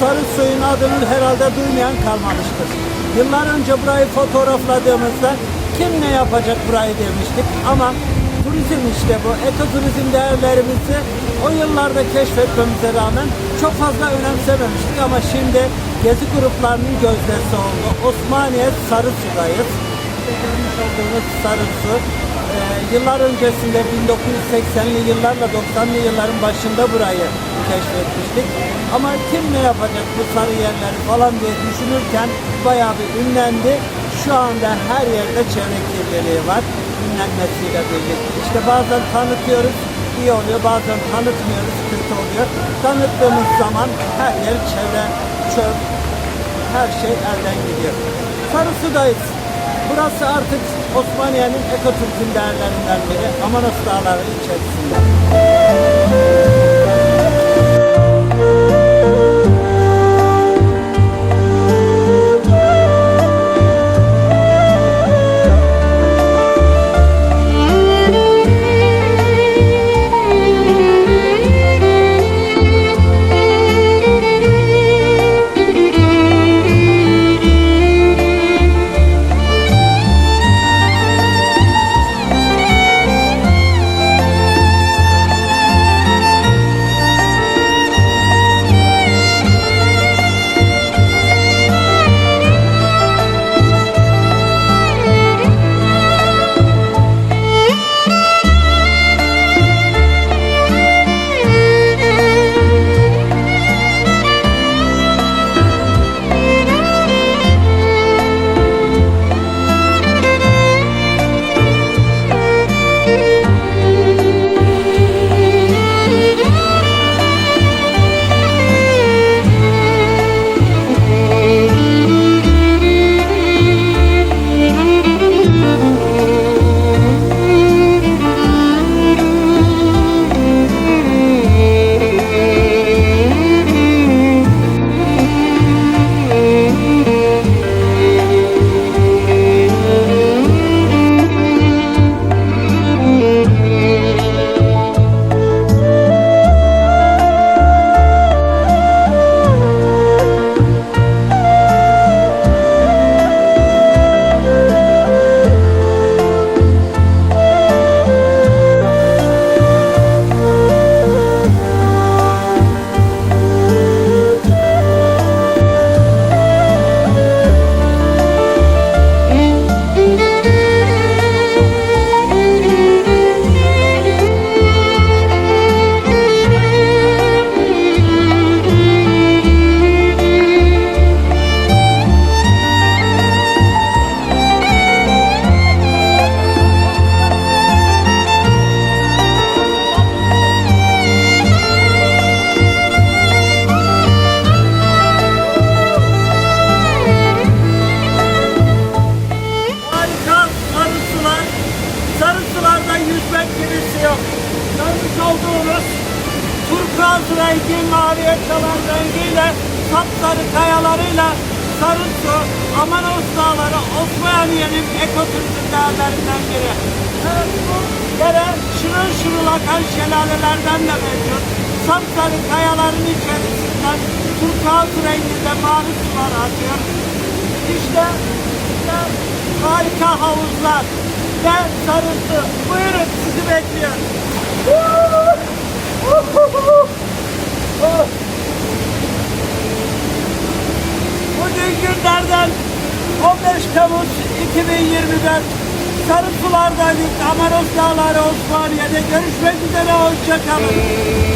sarı suyun adını herhalde duymayan kalmamıştır. Yıllar önce burayı fotoğrafladığımızda kim ne yapacak burayı demiştik ama turizm işte bu. Ekoturizm değerlerimizi o yıllarda keşfetmemize rağmen çok fazla önemsememiştik ama şimdi gezi gruplarının gözdesi oldu. Osmaniye Sarısu'dayız. Görmüş olduğunuz Sarısu. Ee, yıllar öncesinde 1980'li yıllarla 90'lı yılların başında burayı keşfetmiştik. Ama kim ne yapacak bu sarı yerleri falan diye düşünürken bayağı bir ünlendi. Şu anda her yerde çevre kirliliği var ünlenmesiyle birlikte. İşte bazen tanıtıyoruz, iyi oluyor, bazen tanıtmıyoruz, kötü oluyor. Tanıttığımız zaman her yer çevre, çöp, her şey elden gidiyor. Sarısu'dayız. Burası artık Osmaniye'nin ekoturizm değerlerinden biri. Amanos Dağları içerisinde. Görmüş olduğunuz turkuaz rengi, maviye çalan rengiyle sapsarı kayalarıyla sarı su, Amanos Dağları Osmaniye'nin ekoturizm değerlerinden biri. Evet, bu yere şırıl şırıl akan şelalelerden de mevcut. Sapsarı kayaların içerisinden turkuaz renginde mavi sular akıyor. İşte işte harika havuzlar ve sarısı. Buyurun sizi bekliyor. 15 Temmuz 2024 Sarı Sular'daydık. Amaros Dağları Osmaniye'de görüşmek üzere. Hoşçakalın.